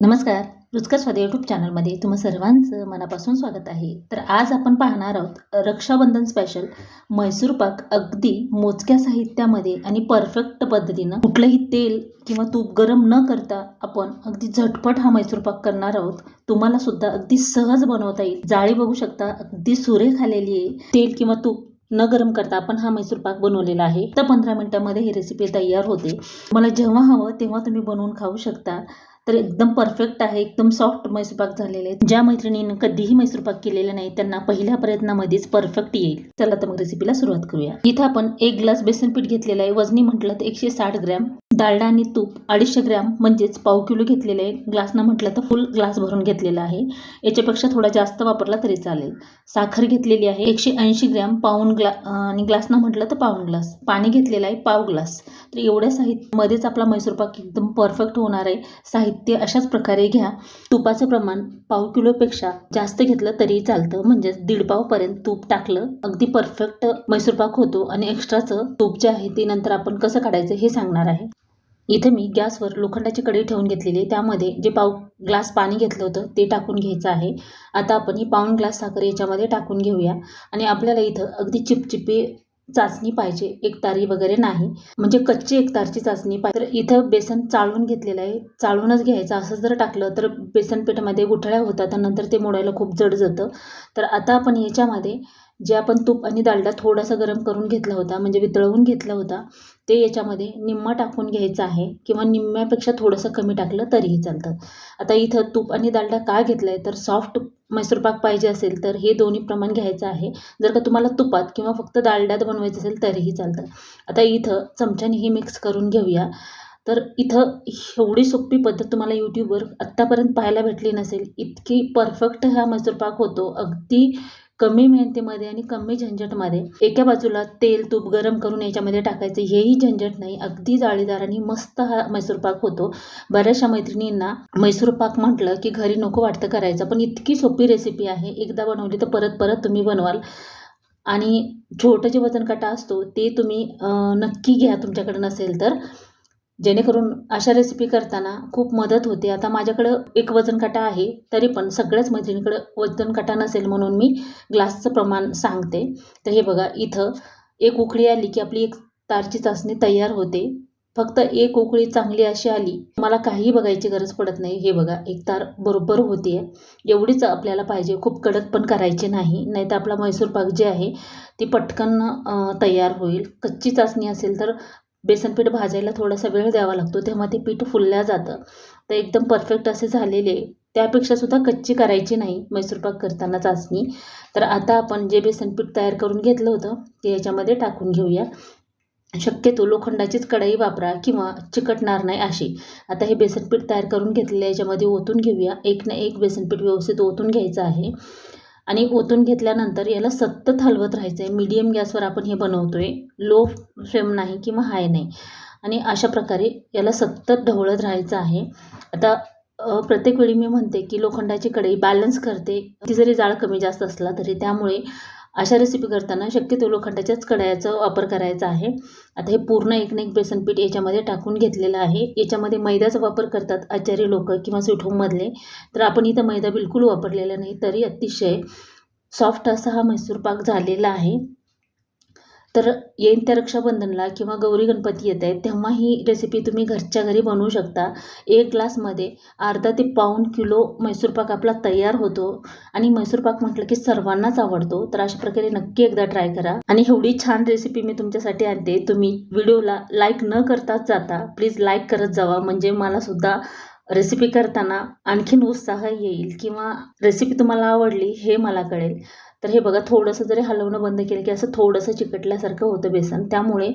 नमस्कार. रुचकर स्वाद यूट्यूब चॅनलमध्ये तुम्हा सर्वांचं मनापासून स्वागत आहे. तर आज आपण पाहणार आहोत रक्षाबंधन स्पेशल म्हैसूर पाक अगदी मोजक्या साहित्यामध्ये आणि परफेक्ट पद्धतीनं कुठलंही तेल किंवा तूप गरम न करता आपण अगदी झटपट हा म्हैसूर पाक करणार आहोत. तुम्हाला सुद्धा अगदी सहज बनवता येईल. जाळी बघू शकता अगदी सुरेख आलेली आहे. तेल किंवा तूप न गरम करता आपण हा मैसूर पाक बनवलेला आहे. तर पंधरा मिनिटामध्ये ही रेसिपी तयार होते. मला जेव्हा हवं तेव्हा तुम्ही बनवून खाऊ शकता. तर एकदम परफेक्ट आहे एकदम सॉफ्ट मैसूरपाक झालेले आहे ज्या मैत्रिणीनं कधीही मैसूरपाक केलेला नाही त्यांना पहिल्या प्रयत्नामध्येच परफेक्ट येईल. चला तर मग रेसिपीला सुरुवात करूया. इथं आपण एक ग्लास बेसन पीठ घेतलेलं आहे. वजनी म्हटलं तर एकशे साठ ग्रॅम डालडा आणि तूप अडीचशे ग्रॅम म्हणजेच पाव किलो घेतलेलं आहे. ग्लासनं म्हटलं तर फुल ग्लास भरून घेतलेला आहे. याच्यापेक्षा थोडा जास्त वापरला तरी चालेल. साखर घेतलेली आहे. एकशे ऐंशी ग्रॅम पाऊन ग्ला आणि ग्लासनं म्हटलं तर पाऊन ग्लास. पाणी घेतलेलं आहे पाव ग्लास. तर एवढ्या साहित्यामध्येच आपला मैसूरपाक एकदम परफेक्ट होणार आहे. साहित्य अशाच प्रकारे घ्या. तुपाचं प्रमाण पाव किलोपेक्षा जास्त घेतलं तरी चालतं. म्हणजेच दीड पावपर्यंत तूप टाकलं अगदी परफेक्ट मैसूरपाक होतो. आणि एक्स्ट्राचं तूप जे आहे ते नंतर आपण कसं काढायचं हे सांगणार आहे. इथे मी गॅसवर लोखंडाची कढई ठेवून घेतलेली आहे. त्यामध्ये जे पाव ग्लास पाणी घेतलं होतं ते टाकून घ्यायचं आहे. आता आपण ही पाऊण ग्लास साखर याच्यामध्ये टाकून घेऊया. आणि आपल्याला इथं अगदी चिपचिपी चाचणी पाहिजे. एकतारी वगैरे नाही. म्हणजे कच्ची एकतारची चाचणी पाहिजे. तर इथं बेसन चाळून घेतलेलं आहे. चाळूनच घ्यायचं. असं जर टाकलं तर बेसन पिठामध्ये गुठळ्या होतात नंतर ते मोडायला खूप जड जातं. तर आता आपण याच्यामध्ये जे आपण तूप आणि दालडा थोडासा गरम करून घेतला होता म्हणजे वितळवून घेतला होता ते याच्यामध्ये निम्मा टाकून घ्यायचं आहे किंवा निम्म्यापेक्षा थोडंसं कमी टाकलं तरीही चालतं. आता इथं तूप आणि दालडा का घेतलं आहे तर सॉफ्ट मैसूरपाक पाहिजे असेल तर हे दोन्ही प्रमाण घ्यायचं आहे. जर का तुम्हाला तुपात किंवा फक्त दालड्यात बनवायचं असेल तरीही चालतं. आता इथं चमच्याने हे मिक्स करून घेऊया. तर इथं एवढी सोपी पद्धत तुम्हाला यूट्यूबवर आत्तापर्यंत पाहायला भेटली नसेल इतकी परफेक्ट हा मैसूरपाक होतो. अगदी कमी मेहनतीमध्ये आणि कमी झंझटमध्ये एका बाजूला तेल तूप गरम करून याच्यामध्ये टाकायचं हेही झंझट नाही. अगदी जाळीदार आणि मस्त हा मैसूर पाक होतो. बऱ्याचशा मैत्रिणींना मैसूर पाक म्हटलं की घरी नको वाटतं करायचं पण इतकी सोपी रेसिपी आहे. एकदा बनवली तर परत परत तुम्ही बनवाल. आणि छोटं जे वजन काटा असतो ते तुम्ही नक्की घ्या तुमच्याकडे नसेल तर. जेणेकरून अशा रेसिपी करताना खूप मदत होते. आता माझ्याकडं एक वजन काटा आहे तरी पण सगळ्याच मैत्रिणीकडं वजन काटा नसेल म्हणून मी ग्लासचं प्रमाण सांगते. तर हे बघा इथं एक उकळी आली की आपली एक तारची चाचणी तयार होते. फक्त एक उकळी चांगली अशी आली मला काहीही बघायची गरज पडत नाही. हे बघा एक तार बरोबर होते एवढीच आपल्याला पाहिजे. खूप कडक पण करायची नाही नाहीतर आपला मैसूर पाक जे आहे ती पटकन तयार होईल. कच्ची चाचणी असेल तर बेसनपीठ भाजायला थोडासा वेळ द्यावा लागतो तेव्हा ते पीठ फुलल्या जातं. तर एकदम परफेक्ट असे झालेले. त्यापेक्षा सुद्धा कच्ची करायची नाही मैसूरपाक करताना चाचणी. तर आता आपण जे बेसनपीठ तयार करून घेतलं होतं ते याच्यामध्ये टाकून घेऊया. शक्यतो लोखंडाचीच कढई वापरा किंवा चिकटणार नाही अशी. आता हे बेसनपीठ तयार करून घेतलेलं याच्यामध्ये ओतून घेऊया. एक ना एक बेसनपीठ व्यवस्थित ओतून घ्यायचं आहे. आणि ओतून घेतल्यानंतर याला सतत हलवत राहायचं आहे मीडियम गॅसवर आपण हे बनवतो आहे लो फ्लेम नाही किंवा हाय नाही. आणि अशा प्रकारे याला सतत ढवळत राहायचं आहे. आता प्रत्येक वेळी मी म्हणते की लोखंडाची कढई बॅलन्स करते. ती जरी जाळ कमी जास्त असला तरी त्यामुळे अशा रेसिपी करताना शक्यतो लोखंडाच्याच कढयाचा वापर करायचा आहे. आता हे पूर्ण एक ना एक बेसन पीठ याच्यामध्ये टाकून घेतलेलं आहे. याच्यामध्ये मैद्याचा वापर करतात आचार्य लोक किंवा स्वीट होममधले तर आपण इथं मैदा बिलकुल वापरलेला नाही तरी अतिशय सॉफ्ट असा हा मैसूर पाक झालेला आहे. तर येईन त्या रक्षाबंधनला किंवा गौरी गणपती येत आहेत तेव्हा ही रेसिपी तुम्ही घरच्या घरी बनवू शकता. एक ग्लासमध्ये अर्धा ते पाऊण किलो मैसूरपाक आपला तयार होतो आणि मैसूरपाक म्हटलं की सर्वांनाच आवडतो तर अशा प्रकारे नक्की एकदा ट्राय करा. आणि एवढी छान रेसिपी मी तुमच्यासाठी आणते. तुम्ही व्हिडिओला लाईक न करताच जाता. प्लीज लाईक करत जावा. म्हणजे मलासुद्धा रेसिपी करताना आणखीन उत्साह येईल किंवा रेसिपी तुम्हाला आवडली हे मला कळेल. तर हे बघा थोडंसं जरी हलवणं बंद केलं की असं थोडंसं चिकटल्यासारखं होतं बेसन. त्यामुळे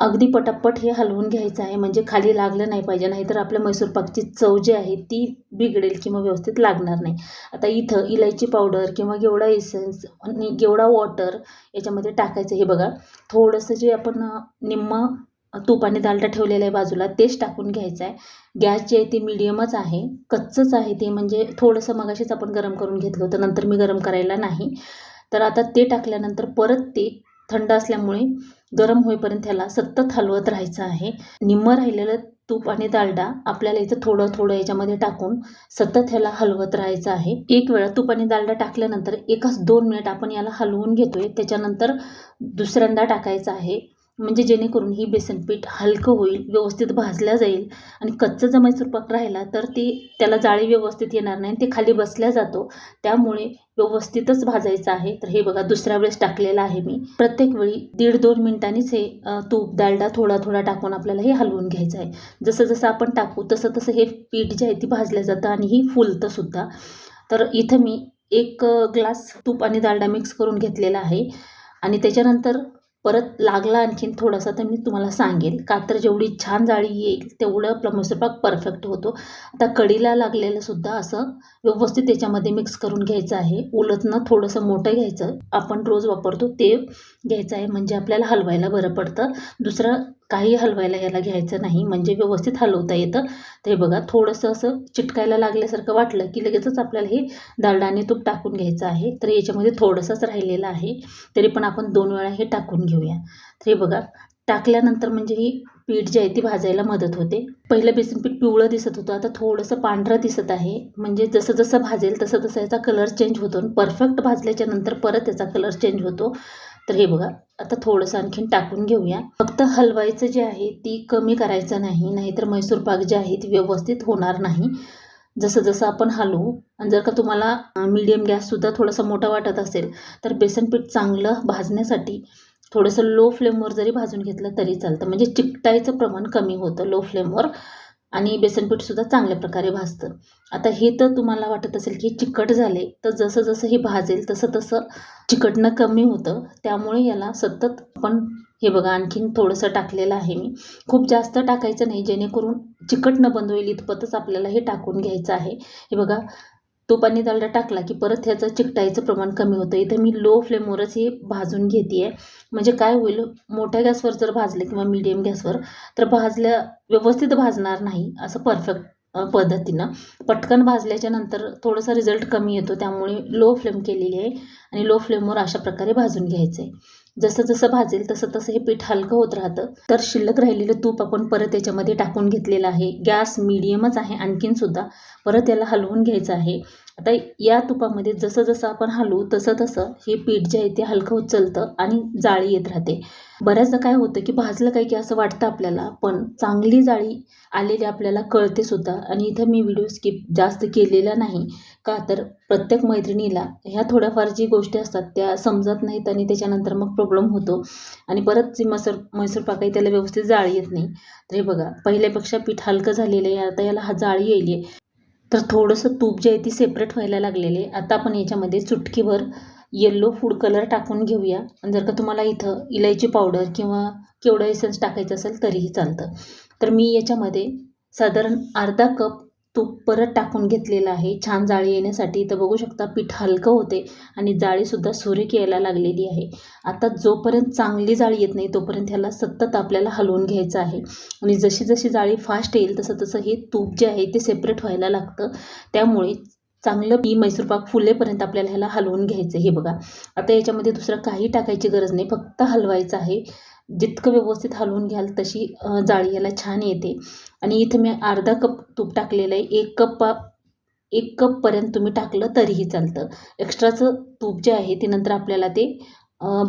अगदी पटापट हे हलवून घ्यायचं आहे. म्हणजे खाली लागलं नाही पाहिजे नाहीतर आपल्या मैसूर पाकची चव जी आहे ती बिघडेल किंवा व्यवस्थित लागणार नाही. आता इथं इलायची पावडर किंवा गेवडा इसेन्स आणि गेवडा वॉटर याच्यामध्ये टाकायचं. हे बघा थोडंसं जे आपण निम्म तूप आणि डालडा ठेवलेलं आहे बाजूला तेच टाकून घ्यायचं आहे. गॅस जे आहे ते मिडियमच आहे. कच्चंच आहे ते. म्हणजे थोडंसं मगाशीच आपण गरम करून घेतलं होतं नंतर मी गरम करायला नाही. तर आता ते टाकल्यानंतर परत ते थंड असल्यामुळे गरम होईपर्यंत ह्याला सतत हलवत राहायचं आहे. निम्मं राहिलेलं तूप आणि दालडा आपल्याला इथं थोडं थोडं याच्यामध्ये टाकून सतत ह्याला हलवत राहायचं आहे. एक वेळा तूप आणि दालडा टाकल्यानंतर एकाच दोन मिनिट आपण याला हलवून घेतोय. त्याच्यानंतर दुसऱ्यांदा टाकायचं आहे. म्हणजे जेणेकरून ही बेसनपीठ हलकं होईल व्यवस्थित भाजल्या जाईल आणि कच्चं जमाई स्वरूपात राहिला तर ती त्याला जाळी व्यवस्थित येणार नाही ते खाली बसल्या जातो. त्यामुळे व्यवस्थितच भाजायचं आहे. तर हे बघा दुसऱ्या वेळेस टाकलेलं आहे मी. प्रत्येक वेळी दीड दोन मिनिटांनीच हे तूप डालडा थोडा थोडा टाकून आपल्याला हे हलवून घ्यायचं आहे. जसं जसं आपण टाकू तसं तसं हे पीठ जे आहे ती भाजलं जातं आणि ही फुलतं सुद्धा. तर इथं मी एक ग्लास तूप आणि डालडा मिक्स करून घेतलेला आहे. आणि त्याच्यानंतर परत लागला आणखीन थोडासा तर मी तुम्हाला सांगेल कातर जेवढी छान जाळी येईल तेवढं आपला मैसूरपाक परफेक्ट होतो. आता कढीला लागलेलं सुद्धा असं व्यवस्थित त्याच्यामध्ये मिक्स करून घ्यायचं आहे. उलटनं थोडंसं मोठं घ्यायचं. आपण रोज वापरतो ते घ्यायचं आहे. म्हणजे आपल्याला हलवायला बरं पडतं. दुसरं काही हलवायला याला घ्यायचं नाही. म्हणजे व्यवस्थित हलवता येतं. तर हे बघा थोडंसं असं चिटकायला लागल्यासारखं वाटलं की लगेचच आपल्याला हे डालडा आणि तूप टाकून घ्यायचं आहे. तर याच्यामध्ये थोडंसंच राहिलेलं आहे. तरी पण आपण दोन वेळा हे टाकून घेऊया. तर हे बघा टाकल्यानंतर म्हणजे ही पीठ जे आहे ती भाजायला मदत होते. पहिलं बेसन पीठ पिवळं दिसत होतं. आता थोडंसं पांढरं दिसत आहे. म्हणजे जसं जसं भाजेल तसं तसं याचा कलर चेंज होतो. परफेक्ट भाजल्याच्या नंतर परत याचा कलर चेंज होतो. तर हे बघा आता थोडंसं आणखीन टाकून घेऊया. फक्त हलवायचं जे आहे ती कमी करायचं नाही नाहीतर मैसूर पाक जे आहे ती व्यवस्थित होणार नाही. जसं जसं आपण हलवू आणि जर का तुम्हाला मीडियम गॅससुद्धा थोडासा मोठा वाटत असेल तर बेसन पीठ चांगलं भाजण्यासाठी थोडंसं लो फ्लेमवर जरी भाजून घेतलं तरी चालतं. म्हणजे चिकटायचं प्रमाण कमी होतं लो फ्लेमवर आणि बेसनपीठसुद्धा चांगल्या प्रकारे भाजतं. आता हे तर तुम्हाला वाटत असेल की चिकट झाले तर जसं जसं हे भाजेल तसं तसं चिकटणं कमी होतं. त्यामुळे याला सतत आपण हे बघा आणखीन थोडंसं टाकलेलं आहे मी. खूप जास्त टाकायचं नाही जेणेकरून चिकट न बंद होईल इतपतच आपल्याला हे टाकून घ्यायचं आहे. हे बघा तूप आणि डालडा टाकला की परत ह्याचं चिकटायचं प्रमाण कमी होतं. इथं मी लो फ्लेमवरच हे भाजून घेते आहे म्हणजे काय होईल मोठ्या गॅसवर जर भाजलं किंवा मीडियम गॅसवर तर भाजल्या व्यवस्थित भाजणार नाही असं परफेक्ट पद्धतीनं. पटकन भाजल्याच्या नंतर थोडासा रिझल्ट कमी येतो. त्यामुळे लो फ्लेम केलेली आहे आणि लो फ्लेमवर अशा प्रकारे भाजून घ्यायचं आहे जसं जसं भाजेल तसं तसं हे पीठ हलकं होत राहतं. तर शिल्लक राहिलेलं तूप आपण परत याच्यामध्ये टाकून घेतलेलं आहे. गॅस मिडियमच आहे आणखीन सुद्धा. परत याला हलवून घ्यायचं आहे. आता या तुपामध्ये जसं जसं आपण हलवू तसं तसं हे पीठ जे आहे ते हलकं होत चालतं आणि जाळी येत राहते. बऱ्याचदा काय होतं की भाजलं काय की असं वाटतं आपल्याला पण चांगली जाळी आलेली आपल्याला कळते सुद्धा. आणि इथं मी व्हिडिओ स्किप जास्त केलेला नाही. का? तर प्रत्येक मैत्रिणीला ह्या थोड्याफार जी गोष्टी असतात त्या समजत नाहीत आणि त्याच्यानंतर मग प्रॉब्लेम होतो. आणि परत जी मसर मैसूर पाकाई त्याला व्यवस्थित जाळी येत नाही. तर हे बघा पहिल्यापेक्षा पीठ हलकं झालेलं आहे. आता याला हा जाळी येईल आहे. तर थोडंसं तूप जे आहे ती सेपरेट व्हायला लागलेले आता आपण याच्यामध्ये चुटकीवर येल्लो फूड कलर टाकून घेऊया. आणि जर का तुम्हाला इथं इलायची पावडर किंवा केवढं एसन्स टाकायचं असेल तरीही चालतं. तर मी याच्यामध्ये साधारण अर्धा कप तूप परत टाकून घेतलेलं आहे. छान जाळी येण्यासाठी तर बघू शकता पीठ हलकं होते आणि जाळीसुद्धा सुरेख यायला लागलेली आहे. आता जोपर्यंत चांगली जाळी येत नाही तोपर्यंत ह्याला सतत आपल्याला हलवून घ्यायचं आहे. आणि जशी जशी जाळी फास्ट येईल तसं तसं हे तूप जे आहे ते सेपरेट व्हायला लागतं. त्यामुळे चांगलं मी मैसूरपाक फुलेपर्यंत आपल्याला ह्याला हलवून घ्यायचं हे बघा. आता याच्यामध्ये दुसरं काही टाकायची गरज नाही. फक्त हलवायचं आहे. जितकं व्यवस्थित हलवून घ्याल तशी जाळी याला छान येते. आणि इथं मी अर्धा कप तूप टाकलेलं आहे. एक कप एक कपपर्यंत तुम्ही टाकलं तरीही चालतं. एक्स्ट्राचं तूप जे आहे ते नंतर आपल्याला ते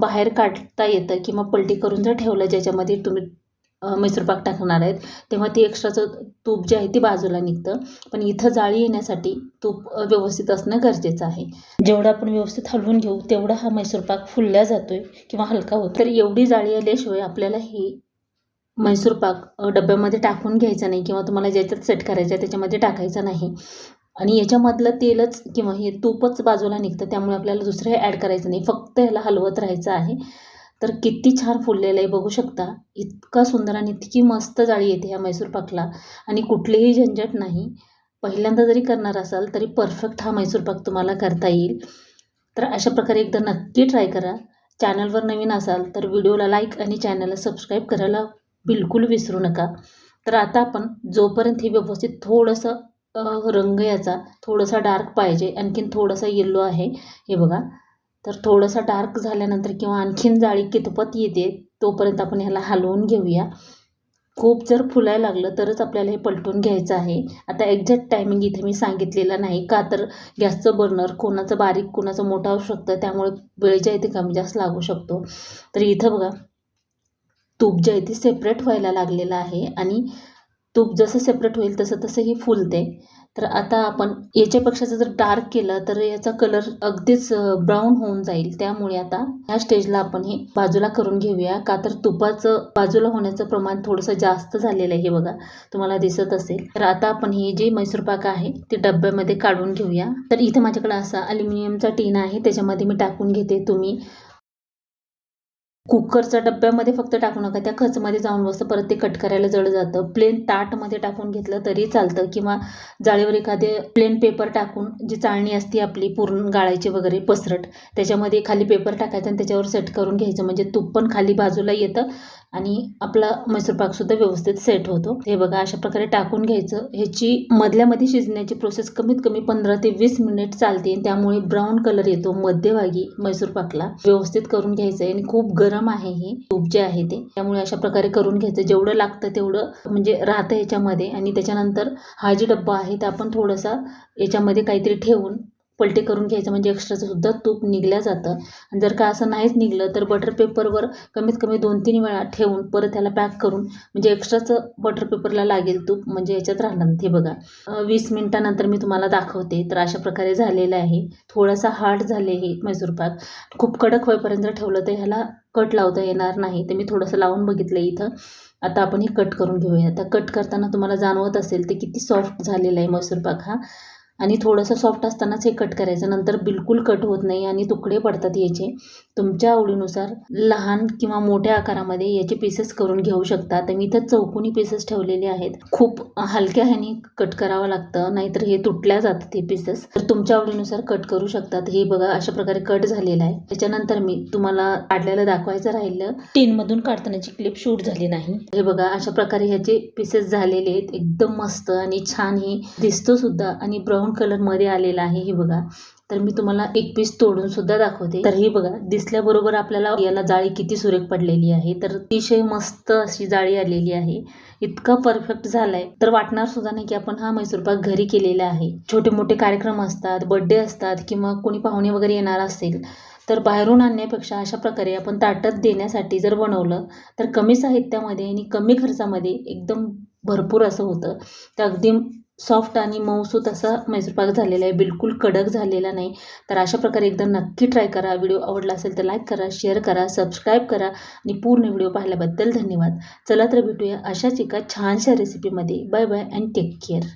बाहेर काढता येतं किंवा पलटी करून जर ठेवलं ज्याच्यामध्ये तुम्ही मैसूरपाक टाकणार आहेत. तेव्हा ते एक्स्ट्राचं तूप जे आहे ते बाजूला निघतं. पण इथं जाळी येण्यासाठी तूप व्यवस्थित असणं गरजेचं आहे. जेवढं आपण व्यवस्थित हलवून घेऊ तेवढा हा मैसूरपाक फुलल्या आहे किंवा हलका होतो तर एवढी जाळी आल्याशिवाय आपल्याला ही मैसूरपाक डब्यामध्ये टाकून घ्यायचा नाही किंवा तुम्हाला ज्याच्यात सेट करायचं आहे त्याच्यामध्ये टाकायचं नाही. आणि याच्यामधलं तेलच किंवा हे तूपच बाजूला निघतं त्यामुळे आपल्याला दुसरं ॲड करायचं नाही. फक्त ह्याला हलवत राहायचं आहे. तर किती छान फुललेलं आहे बघू शकता. इतका सुंदर आणि इतकी मस्त जाळी येते ह्या मैसूर पाकला. आणि कुठलीही झंझट नाही. पहिल्यांदा जरी करणार असाल तरी परफेक्ट हा मैसूर पाक तुम्हाला करता येईल. तर अशा प्रकारे एकदा नक्की ट्राय करा. चॅनलवर नवीन असाल तर व्हिडिओला लाईक आणि चॅनलला सबस्क्राईब करायला बिलकुल विसरू नका. तर आता आपण जोपर्यंत हे व्यवस्थित थोडंसं रंग याचा थोडासा डार्क पाहिजे आणखीन थोडासा येल्लो आहे हे बघा. तर थोडंसं डार्क झाल्यानंतर किंवा आणखीन जाळी कितपत येते तोपर्यंत आपण ह्याला हलवून घेऊया. खूप जर फुलायला लागलं तरच आपल्याला हे पलटून घ्यायचं आहे. आता एक्झॅक्ट टायमिंग इथे मी सांगितलेलं नाही. का तर गॅसचं बर्नर कोणाचं बारीक कोणाचं मोठं असू शकतं. त्यामुळे वेळ ज्या इथे कमी जास्त लागू शकतो. तर इथं बघा तूप जे आहे ते सेपरेट व्हायला लागलेलं आहे आणि तूप जसं सेपरेट होईल तसं तसं ही फुलते. तर आता आपण याच्यापेक्षा जर डार्क केलं तर याचा कलर अगदीच ब्राऊन होऊन जाईल. त्यामुळे आता ह्या स्टेजला आपण हे बाजूला करून घेऊया. का तर तुपाचं बाजूला होण्याचं प्रमाण थोडंसं जास्त झालेलं आहे हे बघा. तुम्हाला दिसत असेल. तर आता आपण ही जी मैसूर पाक आहे ते डब्यामध्ये काढून घेऊया. तर इथं माझ्याकडे असा अल्युमिनियमचा टीन आहे. त्याच्यामध्ये मी टाकून घेते तुम्ही. कुकरच्या डब्यामध्ये फक्त टाकू नका. त्या खचमध्ये जाऊन बसतं परत ते कट करायला जड जातं. प्लेन ताटमध्ये टाकून घेतलं तरी चालतं. किंवा जाळीवर एखादे प्लेन पेपर टाकून जी चाळणी असते आपली पूर्ण गाळायची वगैरे पसरट त्याच्यामध्ये खाली पेपर टाकायचा आणि त्याच्यावर सेट करून घ्यायचं. म्हणजे तूप पण खाली बाजूला येतं. आणि आपला मैसूर पाकसुद्धा व्यवस्थित सेट होतो. हे बघा अशा प्रकारे टाकून घ्यायचं. ह्याची मधल्यामध्ये शिजण्याची प्रोसेस कमीत कमी पंधरा ते वीस मिनिट चालते. त्यामुळे ब्राऊन कलर येतो मध्यभागी मैसूर पाकला. व्यवस्थित करून घ्यायचं आहे आणि खूप गरम आहे हे. तूप जे आहे ते. त्यामुळे अशा प्रकारे करून घ्यायचं. जेवढं लागतं तेवढं म्हणजे राहतं याच्यामध्ये आणि त्याच्यानंतर हा जे डब्बा आहे ते आपण थोडासा याच्यामध्ये काहीतरी ठेवून पलटी करून घ्यायचं म्हणजे एक्स्ट्राचं सुद्धा तूप निघल्या जातं. आणि जर का असं नाहीच निघलं तर बटर पेपरवर कमीत कमी दोन तीन वेळा ठेवून परत त्याला पॅक करून म्हणजे एक्स्ट्राचं बटर पेपरला लागेल तूप म्हणजे याच्यात राहणार ते बघा. वीस मिनिटानंतर मी तुम्हाला दाखवते तर अशा प्रकारे झालेलं आहे. थोडासा हार्ड झाले हे मैसूर पाक. खूप कडक होईपर्यंत जर ठेवलं तर ह्याला कट लावता येणार नाही. ते मी थोडंसं लावून बघितलं इथं. आता आपण हे कट करून घेऊया. आता कट करताना तुम्हाला जाणवत असेल ते किती सॉफ्ट झालेला आहे मैसूर पाक हा. आणि थोडंसं सॉफ्ट असतानाच हे कट करायचं. नंतर बिलकुल कट होत नाही आणि तुकडे पडतात याचे. तुमच्या आवडीनुसार लहान किंवा मोठ्या आकारामध्ये याचे पीसेस करून घेऊ शकता. तर मी इथं चौकोनी पीसेस ठेवलेले आहेत. खूप हलक्या ह्याने कट करावं लागतं. नाहीतर हे तुटल्या जातात हे पीसेस तर तुमच्या आवडीनुसार कट करू शकतात. हे बघा अशा प्रकारे कट झालेला आहे. त्याच्यानंतर मी तुम्हाला काढलेलं दाखवायचं राहिलं. टीनमधून काढतानाची क्लिप शूट झाली नाही. हे बघा अशा प्रकारे ह्याचे पीसेस झालेले आहेत. एकदम मस्त आणि छान हे दिसतो सुद्धा आणि ब्राऊन कलरमध्ये आलेला आहे हे बघा. तर मी तुम्हाला एक पीस तोडून सुद्धा दाखवते. तर ही बघा दिसल्याबरोबर आपल्याला याला जाळी किती सुरेख पडलेली आहे. तर अतिशय मस्त अशी जाळी आलेली आहे. इतका परफेक्ट झालाय. तर वाटणार सुद्धा नाही की आपण हा मैसूर पाक घरी केलेला आहे. छोटे मोठे कार्यक्रम असतात बर्थडे असतात किंवा कोणी पाहुणे वगैरे येणार असेल तर बाहेरून आणण्यापेक्षा अशा प्रकारे आपण ताटात देण्यासाठी जर बनवलं तर कमी साहित्यामध्ये आणि कमी खर्चामध्ये एकदम भरपूर असं होतं. तर अगदी सॉफ्ट आणि मऊसूत असा मैसूरपाक झालेला आहे. बिलकुल कडक झालेला नाही. तर अशा प्रकारे एकदा नक्की ट्राय करा. व्हिडिओ आवडला असेल तर लाईक करा शेअर करा सबस्क्राईब करा आणि पूर्ण व्हिडिओ पाहिल्याबद्दल धन्यवाद. चला तर भेटूया अशाच एका छानशा रेसिपीमध्ये bye bye and take care